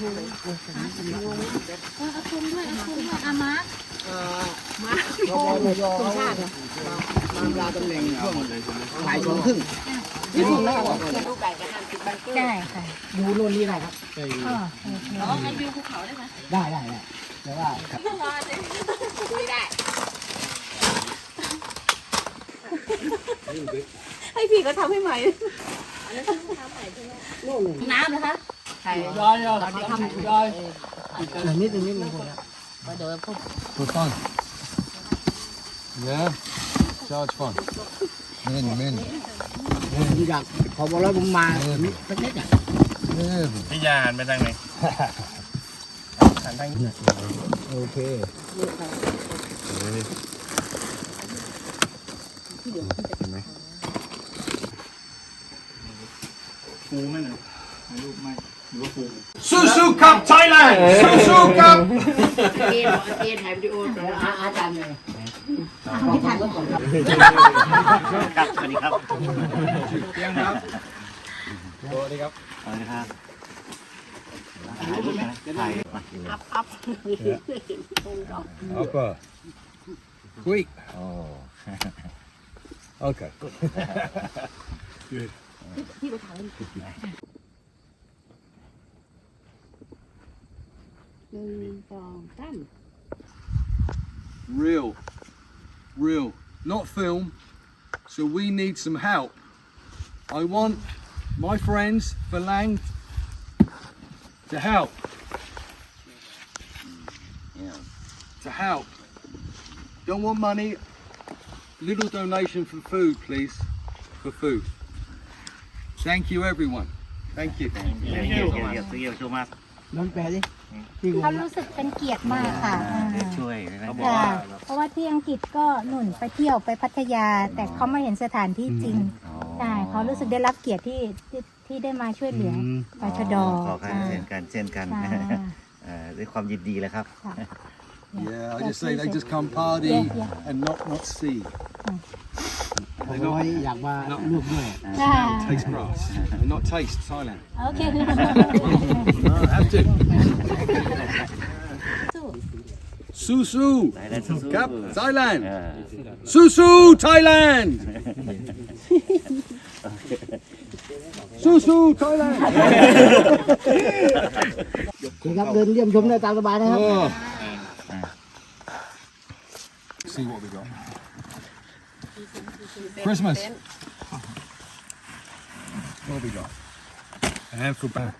อาคุมด้วยเอาคุมด้วยอามาร์ครอรอเขาตามลาตำแหน่งช่วงบ่ายสองครึ่งที่นู่นแล้วก็ได้ค่ะดูโน่นนี่ได้ครับอ๋อโอเคอ๋องั้นวิวภูเขาได้ไหมได้ได้ได้แต่ว่าครับไม่ได้ให้พี่ก็ทำให้ใหม่น้ำนะคะ ใช่ย้อยย้อยย้อยนิดนึงนิดนึงคนละเดี๋ยวพวก For fun. Yeah. Charge fun. Men, men. ผมอยากขอบอกแล้วผมมาสักนิดอะพี่ยานไปทางไหนหันทางนี้โอเคเห็นไหมฟูไหมเนี่ย Susu Cup Thailand. Susu Cup. เอ็นเอ็นถ่ายวิดีโออาจารย์เลยไม่ทันครับสวัสดีครับเตียงครับสวัสดีครับถ่ายรูปนะถ่ายมาอัพอัพ Upper. Quick. Oh. Okay. พี่ไ หนึ่งสองสาม Real. Real. Not film. So we need some help. I want my friends, Falang, to help. To help. Don't want money. Little donation for food, please. For food. Thank you, everyone. Thank you. เยี่ยมเยี่ยมเยี่ ยมเยี่ยมเยี่ยมช่วยมากน้องแปลดิที่งเขางรู้สึกเป็นเกียรติมากค่ะอ่าช่วยนะค่ะเพราะว่าที่อังกฤษก็หนุนไปเที่ยวไปพัทยา แต่เขามาเห็นสถานที่จริงใช่เขารู้สึกได้รับเกียรติที่ที่ที่ได้มาช่วยเหลือปชดขอกันอ่าเช่นกันเช่นกันค่ะเอ่อด้วยความยินดีเลยครับ ค่ะ Yeah, I just say they just come party Yeah, yeah. and not not see. ผมบอกว่าอยากมาลูกด้วย ค่ะ Taste grass and not taste Thailand. โอเค No, have to. สู้ Susu. Thailand, Susu. Cup Thailand. เออ Susu Thailand. Susu Thailand. ครับเดินเยี่ยมชมได้ตามสบายนะครับ Oh. See what we got. Christmas. What have we got? A handful back.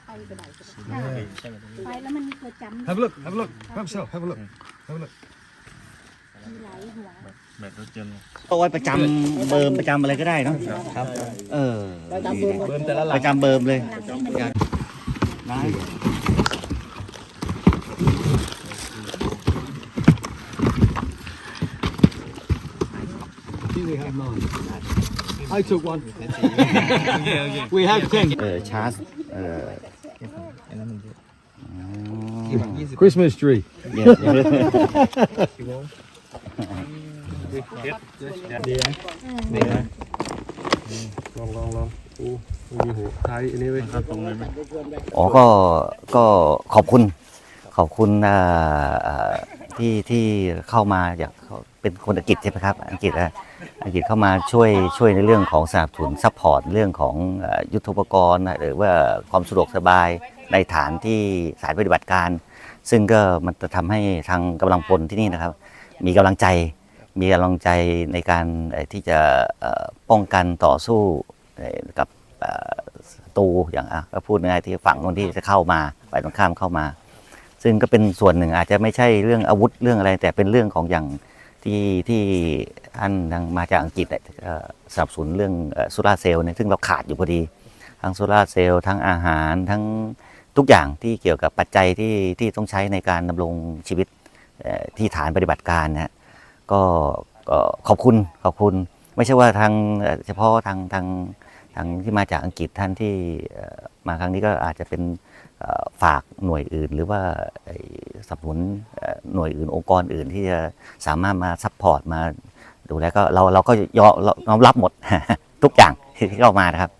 ไปแล้วมันเกิดจำ Have a look. Have a look. Help yourself. Have a look. Have a look. แบบรถยนต์เอาไว้ประจำเบิร์มประจำอะไรก็ได้เนาะครับ เออประจำเบิร์มเบิร์มแต่ละหลังประจำเบิร์มเลยได้ we have nine. I took one. We have ten. เออชาร์จเออ Christmas tree. เยี่ยมอ๋อก็ก็ขอบคุณขอบคุณอ่าอ่าที่ที่เข้ามาอยากเขาเป็นคนอังกฤษใช่ไหมครับ อังกฤษอะ อังกฤษเข้ามาช่วยช่วยในเรื่องของสนับสนุนซัพพอร์ตเรื่องของยุทธปกรณ์หรือว่าความสะดวกสบายในฐานที่สายปฏิบัติการ ซึ่งก็มันจะทำให้ทางกำลังพลที่นี่นะครับ มีกำลังใจมีกำลังใจในการที่จะป้องกันต่อสู้กับศัตรูอย่างก็พูดง่ายๆที่ฝั่งนู้นที่จะเข้ามาฝ่ายตรงข้ามเข้ามา ซึ่งก็เป็นส่วนหนึ่งอาจจะไม่ใช่เรื่องอาวุธเรื่องอะไร แต่เป็นเรื่องของอย่าง ที่ที่ท่านทางมาจากอังกฤษสนับสนุนเรื่องโซลาเซลล์เนี่ยซึ่งเราขาดอยู่พอดี ทั้งโซลาเซลล์ทั้งอาหารทั้งทุกอย่างที่เกี่ยวกับปัจจัยที่ที่ต้องใช้ในการดำรงชีวิตที่ฐานปฏิบัติการนะก็ขอบคุณขอบคุณ ไม่ใช่ว่าทางเฉพาะทางทางทางที่มาจากอังกฤษท่านที่มาครั้งนี้ก็อาจจะเป็นฝากหน่วยอื่น หรือว่าสนับสนุน หน่วยอื่นองค์กรอื่นที่จะสามารถมาซัพพอร์ตมาดูแลก็เราเราก็ยอมรับหมดทุกอย่างที่เข้ามานะครับ